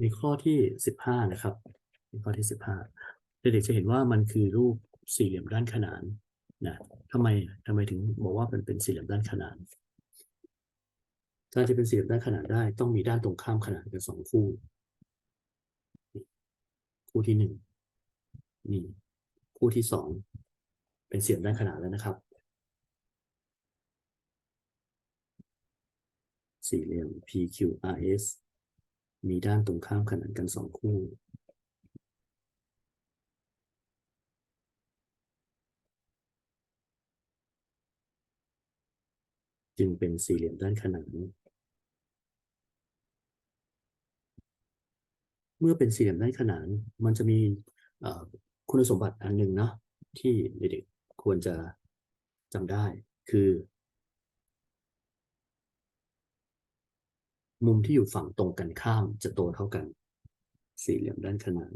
ในข้อที่สิบห้านะครับ ในข้อที่สิบห้าเด็กๆจะเห็นว่ามันคือรูปสี่เหลี่ยมด้านขนานนะทำไมทำไมถึงบอกว่ามันเป็นสี่เหลี่ยมด้านขนานถ้าจะเป็นสี่เหลี่ยมด้านขนานได้ ต้องมีด้านตรงข้ามขนานกันสองคู่ คู่ที่หนึ่งนี่คู่ที่สองเป็นสี่เหลี่ยมด้านขนานแล้วนะครับ สี่เหลี่ยม PQRS มีด้านตรงข้ามขนานกันสองคู่ จึงเป็นสี่เหลี่ยมด้านขนาน เมื่อเป็นสี่เหลี่ยมด้านขนาน มันจะมีคุณสมบัติอันหนึ่งเนาะที่เด็กๆควรจะจำได้คือ มุมที่อยู่ฝั่งตรงกันข้ามจะโตเท่ากัน สี่เหลี่ยมด้านขนาน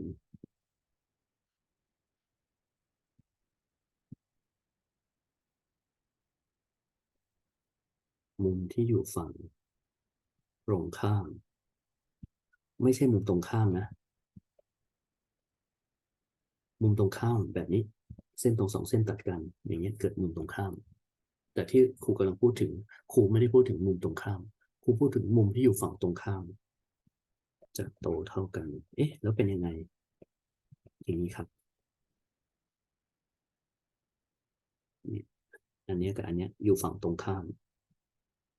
มุมที่อยู่ฝั่งตรงข้าม ไม่ใช่มุมตรงข้ามนะ มุมตรงข้ามแบบนี้ เส้นตรงสองเส้นตัดกัน อย่างเงี้ยเกิดมุมตรงข้าม แต่ที่ครูกำลังพูดถึงครูไม่ได้พูดถึงมุมตรงข้าม ครูพูดถึงมุมที่อยู่ฝั่งตรงข้าม จะโตเท่ากัน เอ๊ะ แล้วเป็นยังไง อย่างนี้ครับนี่อันนี้กับอันนี้อยู่ฝั่งตรงข้าม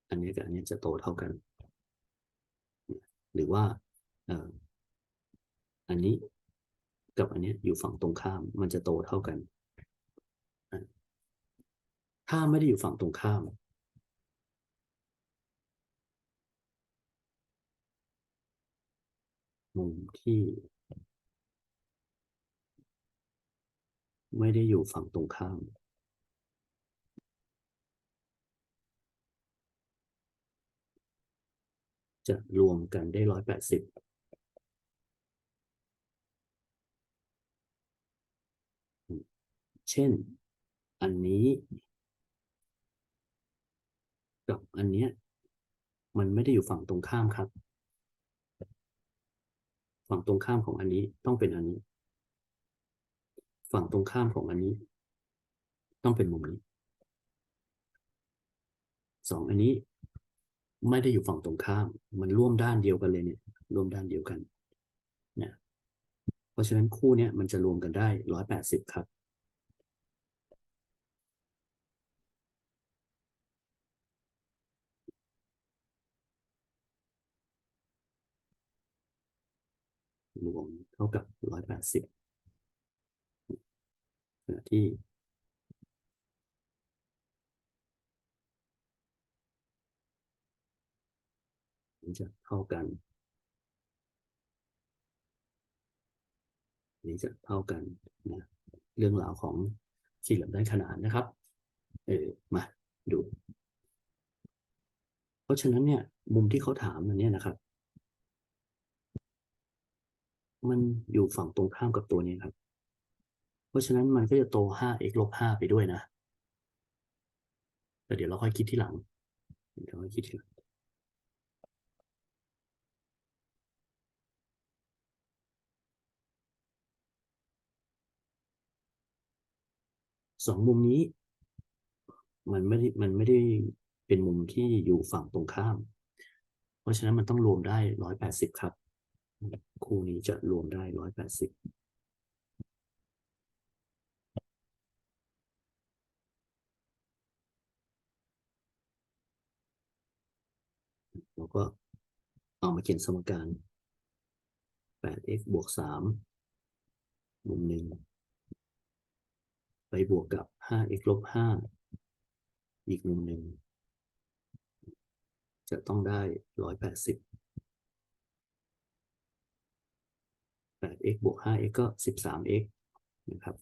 อันนี้กับอันนี้จะโตเท่ากัน หรือว่าเอ่ออันนี้กับอันนี้อยู่ฝั่งตรงข้าม มันจะโตเท่ากัน ถ้าไม่ได้อยู่ฝั่งตรงข้าม มุมที่ ไม่ได้อยู่ฝั่งตรงข้าม จะรวมกันได้ร้อยแปดสิบเช่น อันนี้ กับอันเนี้ย มันไม่ได้อยู่ฝั่งตรงข้ามครับ ฝั่งตรงข้ามของอันนี้ต้องเป็นอันนี้ ฝั่งตรงข้ามของอันนี้ ต้องเป็นมุมนี้สองอันนี้ไม่ได้อยู่ฝั่งตรงข้าม มันร่วมด้านเดียวกันเลยเนี่ย ร่วมด้านเดียวกันนะเพราะฉะนั้นคู่เนี้ยมันจะรวมกันได้ร้อยแปดสิบครับ รวมเท่ากับร้อยแปดสิบขณะที่จะเท่ากัน นี้จะเท่ากันนะเรื่องราวของสี่เหลี่ยมด้านขนานนะครับ เออมาดู เพราะฉะนั้นเนี่ย มุมที่เขาถามอันเนี้ยนะครับ มันอยู่ฝั่งตรงข้ามกับตัวนี้ครับ เพราะฉะนั้นมันก็จะโต 5x ลบ 5 ไปด้วยนะ แต่เดี๋ยวเราค่อยคิดที่หลัง เดี๋ยวค่อยคิดทีหลังสองมุมนี้ มันไม่ได้มันไม่ได้เป็นมุมที่อยู่ฝั่งตรงข้าม เพราะฉะนั้นมันต้องรวมได้ร้อยแปดสิบครับ คู่นี้จะรวมได้ร้อยแปดสิบเราก็เอามาเขียนสมการแปด x บวกสามมุมหนึ่ง ไปบวกกับ 5x ลบ 5 อีกมุมหนึ่ง จะต้องได้ 180 8x บวก 5x ก็ 13x นะครับ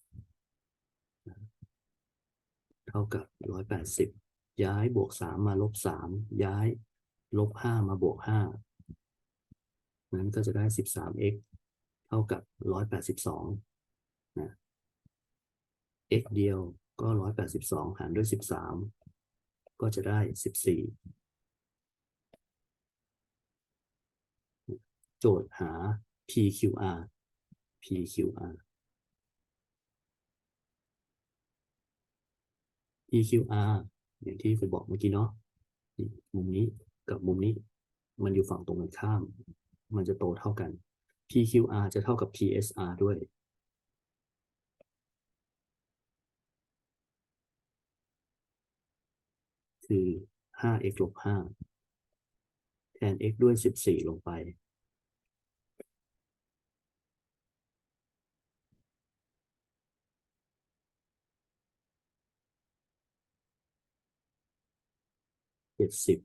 เท่ากับ 180 ย้ายบวก 3 มาลบ 3 ย้ายลบ 5 มาบวก 5 นั้นก็จะได้ 13x เท่ากับ 182นะ x เดียวก็ร้อยแปดสิบสองหารด้วยสิบสามก็จะได้สิบสี่โจทย์หา PQR PQR PQR อย่างที่เคยบอกเมื่อกี้เนาะมุมนี้กับมุมนี้ มันอยู่ฝั่งตรงกันข้าม มันจะโตเท่ากัน PQR จะเท่ากับ PSR ด้วย คือ 5x ลบ5แทน x ด้วย 14 ลงไป จ็ดสิบ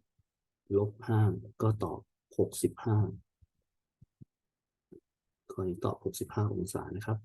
ลบห้าก็ตอบหกสิบห้าข้อนี้ตอบหกสิบห้าองศานะครับ